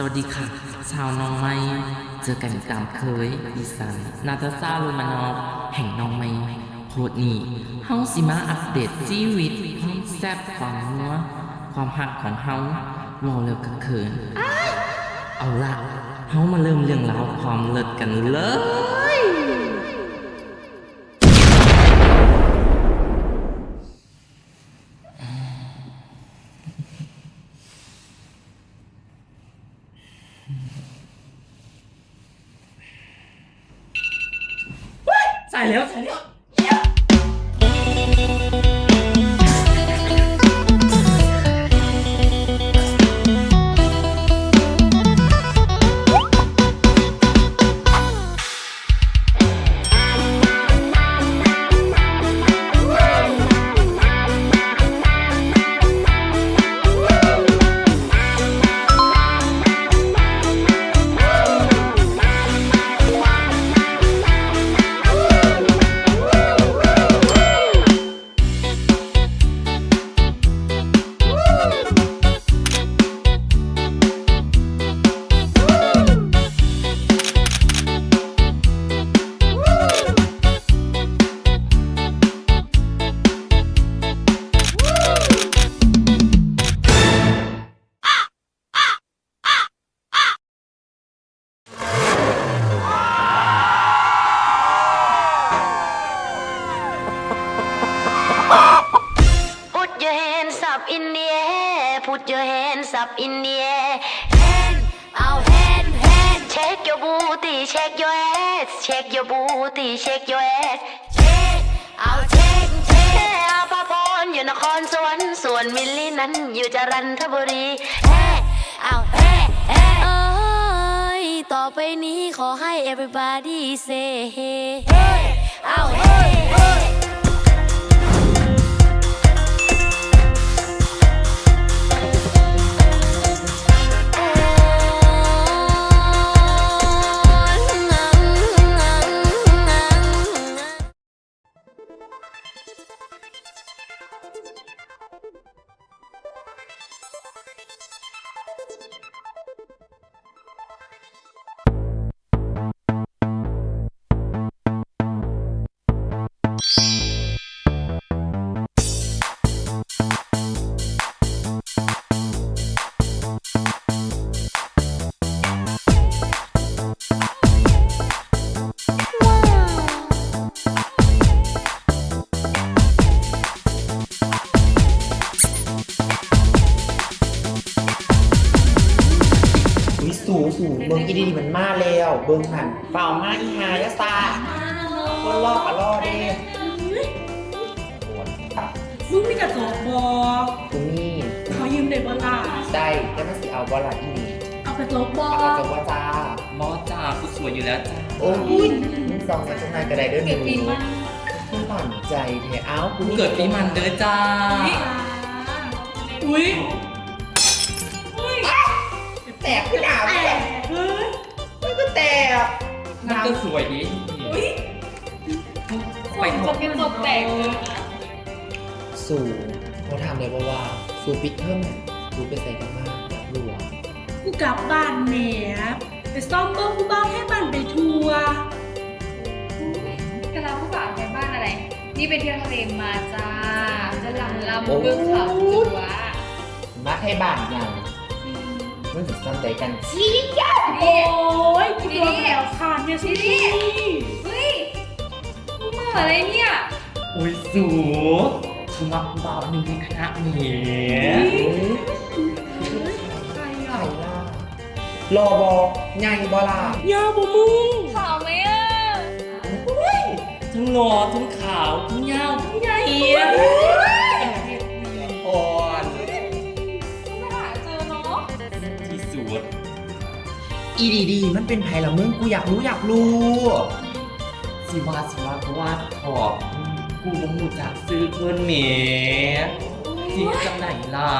สวัสดีค่ะ ชาวน้องไม้เจอกันตามเคยอีสานนาตาซาลูมานอฟแห่งน้องไม้โพดนี้เฮาสิมาอัปเดตชีวิตความแซ่บความนัวความหักของเฮารอเร็วกะเขินอ้ายเอาล่ะเฮามาเริ่มเรื่องราวความเลิศกันเลย up in the air. Put your hands up in the air. Hand out, hand, hand. Shake your booty, shake your ass. Shake your booty, shake your ass. Shake out, shake, shake. อาภาพรอยู่นครสวรรค์ส่วนมิลลี่นั้นอยู่จรัญทบุรีเฮ้เอาเฮ้เฮ้เอ้ยต่อไปนี้ขอให้ everybody say hey hey เอาเฮ้ สูสูเบิ้งอีดีๆมันมาแล้วเบิ้งหันเปล่ามาอีหายะซาคนลอกอะล่อเด้โอนครับมึงมีกระจกบอกูนี่เขายืมเด็กบอลล่ะได้แล้วมันสิเอาบอลลาอีนี่เอากระจกบอเอากระจกว่าจ้ามอจ่ากูสวยอยู่แล้วจ้าโอ้ยมึงซองมาจังไงกระไดเด้อหนูมึงปั่นใจแท้เอ้ากูกูเกิดปีมันเด้อจ้าอุ้ยแตกขึ้นหนาแตแตก มันก็สวยดีอุ้ยไปเถจอะกเป็นจกแตกเลยสูเขาทำเลยว่าว่าสูปิดเพิ่มสูไปใส่กันมากอยากรู้อะกูกลับบ้านแหมไปซ่อมเบิ้งกูบ้างให้บ้านไปทัวร์กะลาผู้บ่าวไปบ้านอะไร นี่ไปเที่ยวทะเลมาจ้าจะลำลำเบื้องเขาจัวมาให้บ้านยัง มึงสิซ้ำใจกันชี้โอ้ยกูโดนแล้วค่ะเนี่ยสิพี่เฮ้ยมึงมาอะไรเนี่ยอุ้ยสูกูมักบ่าวหนึ่งในคณะเนี่ยใครใครอะล่ะรอบอไงบอล่ะยาบ่มึงขาวไหมอะทั้งหล่อทั้งขาวทั้งยาวทั้งใหญ่ อีดีดีมันเป็นไผ่ละมึงกูอยากรู้อยากรู้สิว่าสิว่าก็ว่าขอบกูบ่หูจักซื้อเพิ่นแหมสิจังไหนล่ะ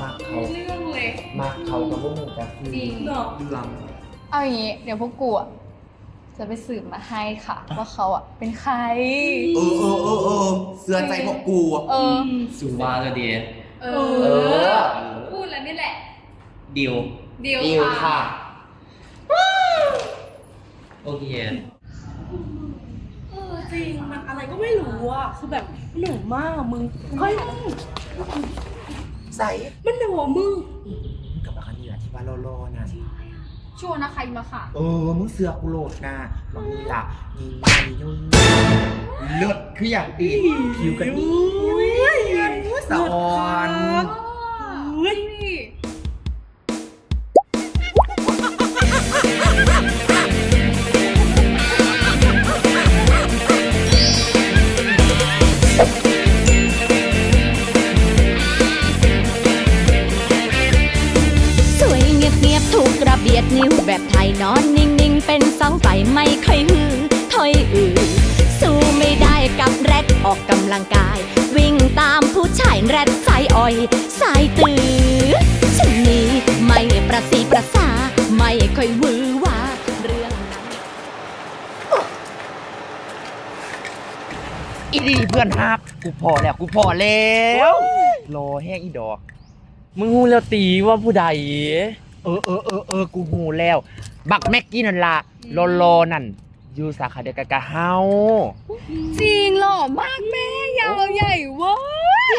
มักมีเขาเรื่องเลยมักเขากับพวกมึงจะคือจริงเนาะลังเอาอย่างนี้ เดี๋ยวพวกกูอะจะไปสืบมาให้ค่ะ ว่าเขาอะเป็นใคร เออเออเออเออเสือใจพวกกูเออสุว่าแล้วเดียเอเออ พูดแล้วนี่แหละ ดิว เดียวดิวค่ะ ค่ะ โอเคเออจริงมันอะไรก็ไม่รู้อะคือแบบเหนื่อยมากอะมึงเฮ้ยใส่มันเหนื่อยมึงมึงกับอาคานี่แหละที่ว่าโลๆนะชัวร์นะใครมาค่ะ เออมึงเสือกกูโหลดนะบางทีอะยิงยิงยุ่งเลือดคืออย่างตีคิวกันนี่สะออน อีดีเพื่อนฮักกูพอแล้วกูพอแล้วรอแห้งอีดอก มึงฮู้แล้วตีว่าผู้ใด เออเออเออเออกูหูแล้ว บักแม็กกี้นั่นละโลโลนั่น อยู่สาขาเดียวกันกับเฮาจริงหล่อมากแม่ยาวใหญ่เว้ย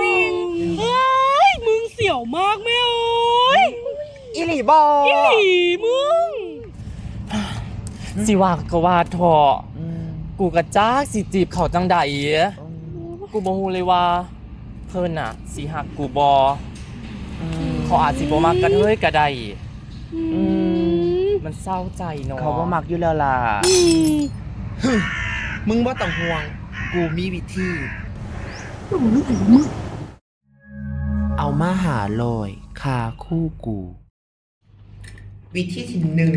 จริงเฮ้ยมึงเสี่ยวมากแม่เอ้ยอีหลีบออีหลีมึงสิว่าก็ว่าเถอะ กูกระจ้ากสิจีบเขาจังใดกูบ่ฮู้เลยว่า เพิ่นน่ะ สิหักกูบ่เขาอาจสิบ่มักกระเทยก็ได้อืมมันเศร้าใจเนาะเขาบ่มักอยู่แล้วล่ะอืมมึงบ่ต้องห่วง กูมีวิธี เอามาหาลอยคาคู่กู วิธีที่หนึ่ง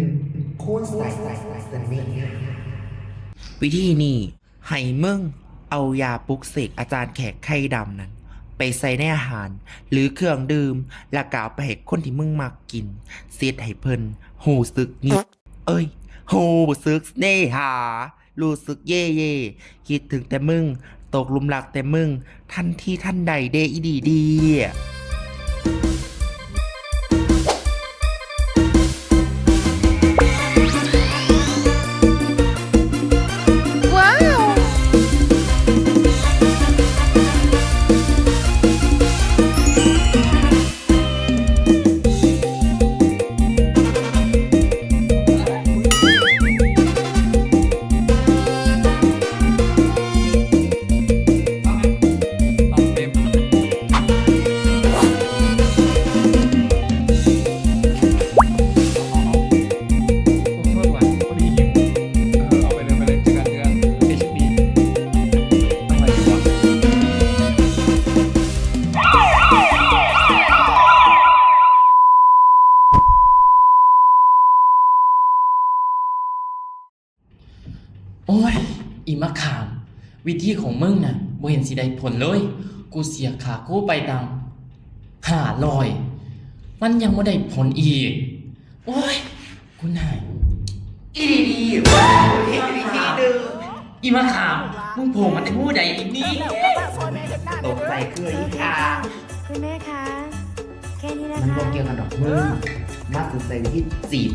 คูณใส่ใส่ใส่เสน่ห์ วิธีนี้ให้มึงเอายาปลุกเสกอาจารย์แขกไข่ดำนั้น ไปใส่ในอาหาร หรือเครื่องดื่มแล้วก็เอาไปให้คนที่มึงมักกิน เสียดให้เพิ่นหูซึกนิดเอ้ยหูซึกเน่หารู้สึกเย่เย่คิดถึงแต่มึง ตกหลุมรักแต่มึง ทันที่ท่านใดเดอีดีดี ผลเลย กูเสียขากูไปดังหาลอย มันยังบ่ได้ผลอีก โอ้ย กูหนายอีดีดีว้าวเห็นวิธีหนึ่งอีมะขามมึงโผล่มาในหูใดอีกนี่ตกใจคืออีกาคุณแม่คะแค่นี้นะมันคะบ่เกี่ยวกันดอกมึงมาสนใจวิธีจีบ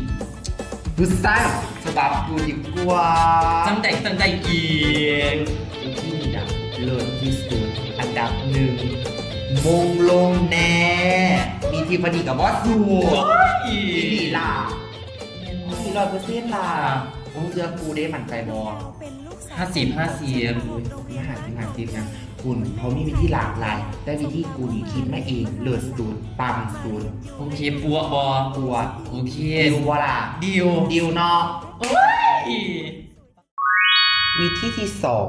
ผู้สร้างฉบับกูดีกว่าจังใดจังใดอีกวิธีนี้นะ เลิศที่สุด อันดับหนึ่งมงลงแน่ มีทีพอดีกับบอสสูอีอีดีล่ะมีร้อยเปอร์เซ็นต์ล่ะผมเชื่อกูได้มั่นใจบอห้าสิบห้าสิบมหาสิมาจิตนะคุณเขามีวิธีหลากหลาย แต่วิธีกูนี่คิดมาเองเลิศสุดปังสุดโอเคปัวบอตัวโอเคดิววล่ะดิวดิวเนาะโอ้ยวิธีที่สอง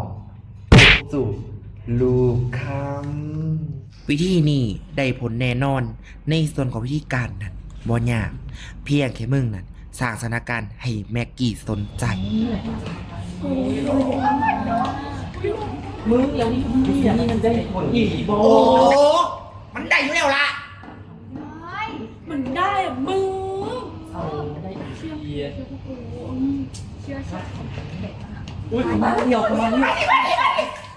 จูบลูกคำวิธีนี้ได้ผลแน่นอนในส่วนของวิธีการนั้นบ่ยากเพียงแค่มึงนั้นสร้างสถานการณ์ให้แม็กกี้สนใจ มึงยังนี่ยังนี่มันได้ผลอีกบอโอ้มันได้อยู่แล้วล่ะ มันได้อะมึงเอาได้อีกทีอุ้ยมาเดียวประมาณนี้เ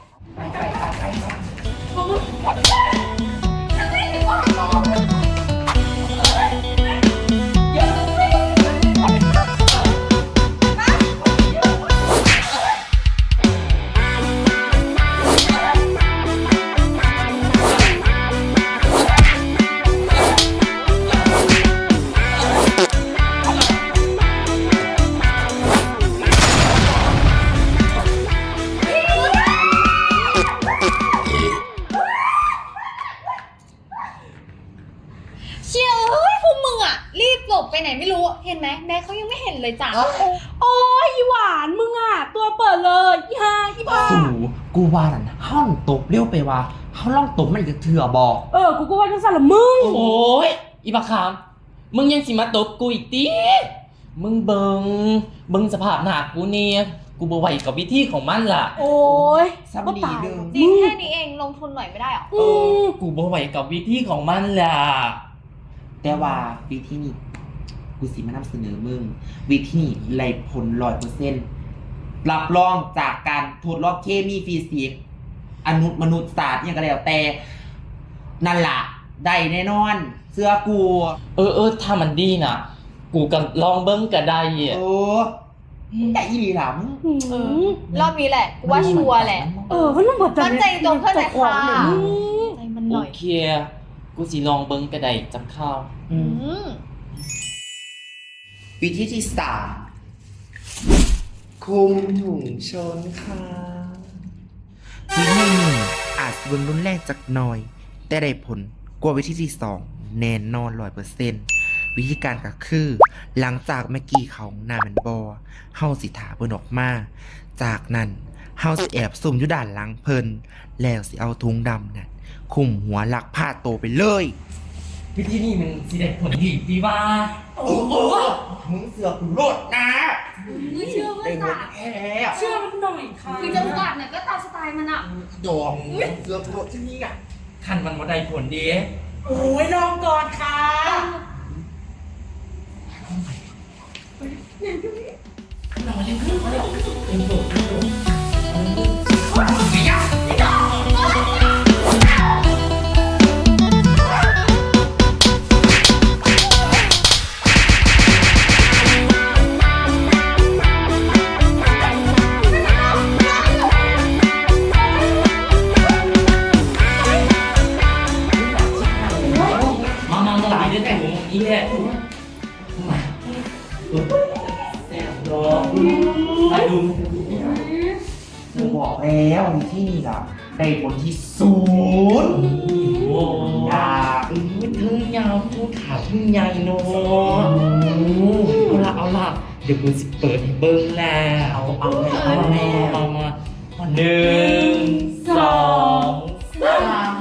เห็นไหมแม่เขายังไม่เห็นเลยจ้ะโอ้ยอีหวานมึงอะ ตัวเปิดเลยอีห่าอีบ้าสู่กูว่านั่นเฮาตบเร็วไปว่าเฮาลองตบมันอีกเถื่อบอกเออกูก็ว่าจังสั่นละมึงโอ้ยอีบักขาม มึงยังสิมาตบกูอีกตีมึงเบิงเบิงสภาพหน้ากูเนี่ยกูบ่ไหวกับวิธีของมันล่ะ โอ้ยซ้ำดีเด้อจริงแค่นี้เองลงทุนหน่อยไม่ได้หรอเออกูบ่ไหวกับวิธีของมันล่ะ แต่ว่าวิธีนี้ กูสิมานำเสนอมึง วิธีนี้ไล่ผลร้อยเปอร์เซ็นต์รับรองจากการทดลองเคมีฟิสิกส์อนุมนุษยศาสตร์เนี่ยก็แล้วแต่นั่นล่ะได้แน่นอน เสื้อกู เออเออถ้ามันดีน่ะกูก็ลองเบิ้งก็ได้อะโอ้ได้อีหลีหล่ะมึงเออรอบนี้แหละกูว่าชัวร์แหละ เออมันต้องเปิดมั่นใจตรงเพื่อนหน่อยค่ะใจมึงใจมันหโอน่อยเคกูสิลองเบิ้งก็ได้จับข้าว อืมอืม วิธีที่สามคุมถุงชนค่ะวิธีหนึ่งอาจเบิ่งรุนแรงจักหน่อย แต่ได้ผลกว่าวิธีที่สองแน่นอนร้อยเปอร์เซ็นต์วิธีการก็คือ หลังจากเมื่อกี้เขาหน้ามันบอเฮาสิถาเพิ่นออกมา จากนั้นเฮาสิแอบซุ่มอยู่ด้านหลังเพิ่นแล้วสิเอาทุงดำนั่นคุมหัวลักผ้าโตไปเลย วิธีนี้มันสิได้ผลดีดีว่า โอ้โหมึงเสือกโลดนะเชื่อว่าได้หมจ้ะดแค่เชื่อมันหน่อยค่ะคือจังหวะเนี่ยก็ตามสไตล์มันอะดองเสือกโลดที่นี่อะคันมันบ่ได้ผลดีโอ้ยลองก่อนค่ะมา เบิ้งแล้วเอาเอาแล้วเอาแล้วเอามาหนึ่งสองสาม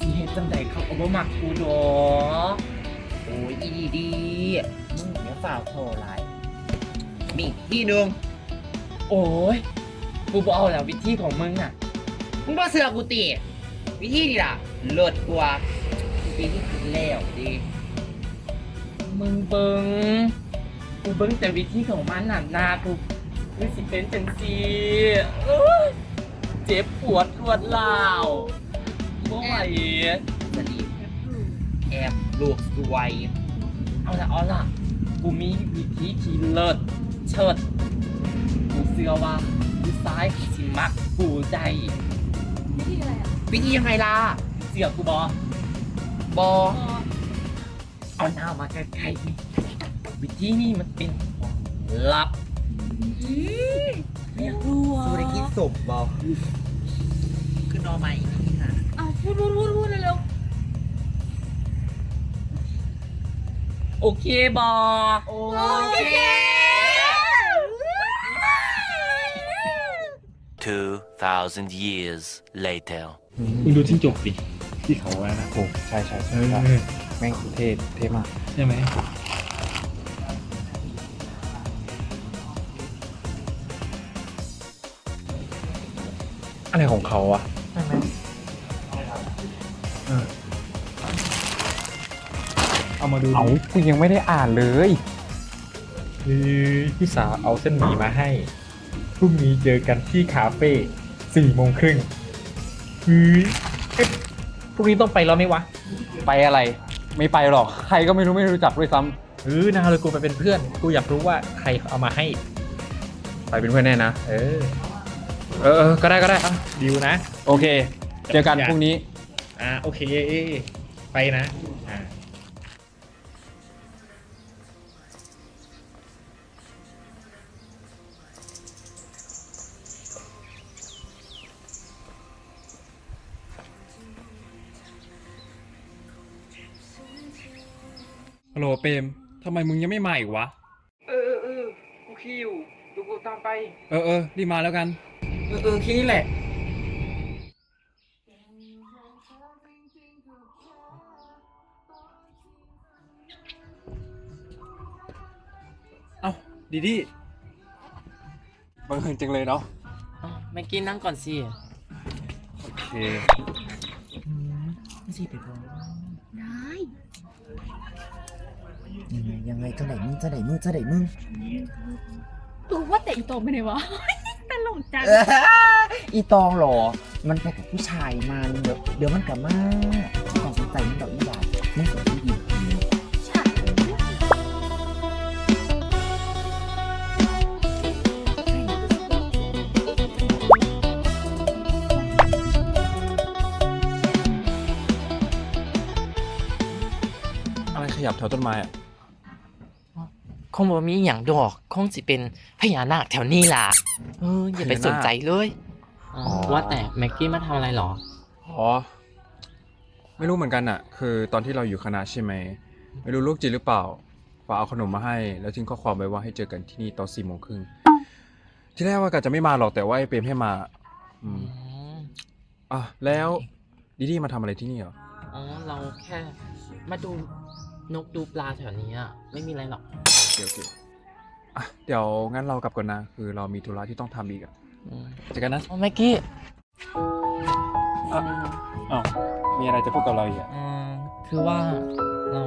สิเฮ็ดจังไดเขาก็บ่มักกูดอกโอ้ยอีดีดีมึงอย่าฝ่าโทรไลน์มีอีกที่หนึ่งโอ้ย กูบ่เอาแล้ววิธีของมึงอะ มึงบ่เสือกกูตีวิธีนี่ล่ะเลิศกว่าวิธีที่แล้วดี มึงเบิงกูเบิงแต่วิธีของมันน่ะหนากูกูสิเป็นจังซีเจ็บปวดรวดลาวบ่ไหวสลีแอบลูกสวย เอาละเอาละกูมีวิธีที่เลิศเชิดกูเชื่อว่า ซ้ายสิมักกูใจวิธีอะไรอะวิธียังไงล่ะเสือกูบอบอเอาหน้ามาใกล้ๆนี่วิธีนี้มันเป็นของลับอยากรู้อะสุริกินศพบอคือนอไม้นี่ค่ะเอาพูดพูดพูดพูดเร็วโอเคบอโอ้ๆโอเค 2,000 years later. มึงดูจิ้งจกสิที่เขาว่านะโอ้ใช่ใช่ใช่แม่งเท่เท่มาก ใช่ไหมอะไรของเขาอะใช่ไหมเอามาดูเอากูยังไม่ได้อ่านเลยคือพี่สาวเอาเส้นหมี่มาให้ พรุ่งนี้เจอกันที่คาเฟ่สี่โมงครึ่งเฮ้ยเอ๊ะพรุ่งนี้ต้องไปแล้วไหมวะไปอะไร ไม่ไปหรอก ใครก็ไม่รู้ไม่รู้จักด้วยซ้ำเออนาเลยกูไปเป็นเพื่อน กูอยากรู้ว่าใครเอามาให้ ไปเป็นเพื่อนแน่นะ เออ เออเออก็ได้ก็ได้อะดิวนะ โอเค เจอกันพรุ่งนี้ อ่าโอเค ไปนะ ฮัลโหลเปรมทำไมมึงยังไม่มาอีกวะ เออเออเออกูขี้อยู่ดูกูตามไป เออเออรีบมาแล้วกัน เออเออขี้นี่แหละ เอ้าดีดีบังเอิญจังเลยเนาะอ้าวแม็กกี้นั่งก่อนสิโอเค ไม่ใช่ไปบอกยัง ไงยังไงเจ้าไหนมึงเจ้าไหนมึงเจ้าไหนมึงรู้ว่าแต่อีโตไปไหนวะ ตลกจังอีตองเหรอ มันไปกับผู้ชายมันเดี๋ยวเดี๋ยวมันกลับมาต้องสนใจมันดอกอีหลาไม่สนที่ดีอะไรขยับแถวต้นไม้อะค งบ่มีอย่างดอกคงสิเป็นพญานาคแถวนี้ล่ะเอออย่าไปสนใจเลยอ๋อว่าแต่แม็กกี้มาทำอะไรหรอ อ๋อ ไม่รู้เหมือนกันอะคือตอนที่เราอยู่คณะใช่ไหม ไม่รู้ลูกจริงหรือเปล่าฟ้าเอาขนมมาให้ แล้วทิ้งข้อความไว้ว่าให้เจอกันที่นี่ตอนสี่โมงครึ่งที่แรกว่ากะจะไม่มาหรอกแต่ว่าไอ้เปรมให้มา อืมอะแล้วดีดีมาทำอะไรที่นี่เหรอ อ๋อ เราแค่มาดูนกดูปลาแถวนี้อะไม่มีอะไรหรอกโอ เคโอเคอะเดี๋ยวงั้นเรากลับก่อนนะ คือเรามีธุระที่ต้องทำอีกอะอืมเจอกันนะอ๋อแม็กกี้อะอ้าวมีอะไรจะพูดกับเราอีกอะ อืมคือว่าเรา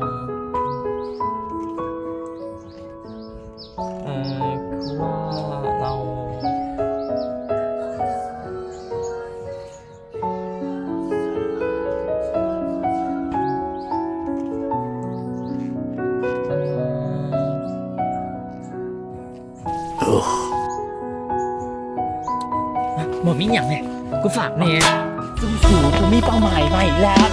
กูฝากเนี่ยซึ่งสูกูมีเป้าหมายใหม่แล้ว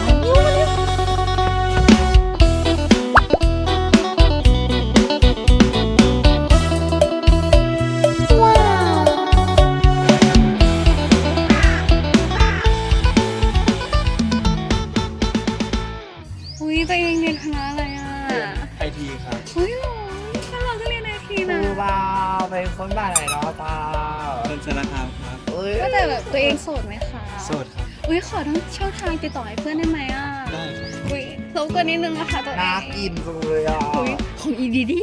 อุ้ยตัวเองเรียนคณะอะไรอะไอทีครับ อุ้ยหรอ ทีนะกูบ้าเป็นคนบ้านไหนเนาะตาเป็นชนะครับครับ เอ้ยก็แต่แบบตัวเองโสดไหมคะโสดครับ อุ้ยขอทั้งช่องทางติดต่อให้เพื่อนได้ไหมอะได้ครับอุ้ยรบกวนนิดนึงนะคะตัวเองน่ากินจังเลยอะอุ้ยของอีดีดี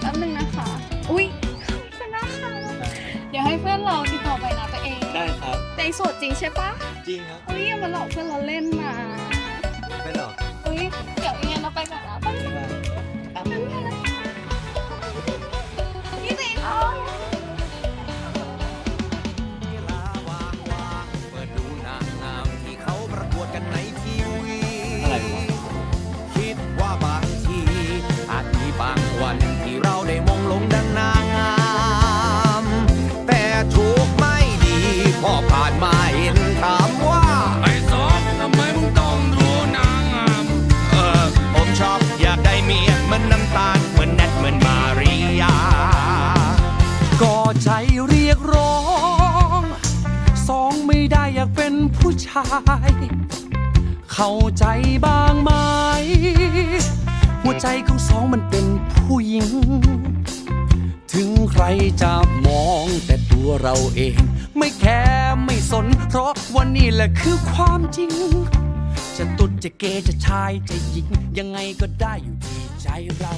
แป๊บนึงนะคะ อุ้ยขอบคุณนะคะเดี๋ยวให้เพื่อนเราติดต่อไปนะตัวเองได้ครับแต่เองโสดจริงใช่ปะจริงครับ อุ้ยอย่ามาหลอกเพื่อนเราเล่นนะไม่หรอกอุ้ยเดี๋ยวยังไงเราไปก่อนนะ เข้าใจบ้างไหม หัวใจของสองมันเป็นผู้หญิง ถึงใครจะมองแต่ตัวเราเอง ไม่แคร์ไม่สน เพราะวันนี้แหละคือความจริง จะตุดจะเกจะชายจะหญิง ยังไงก็ได้อยู่ดีใจเรา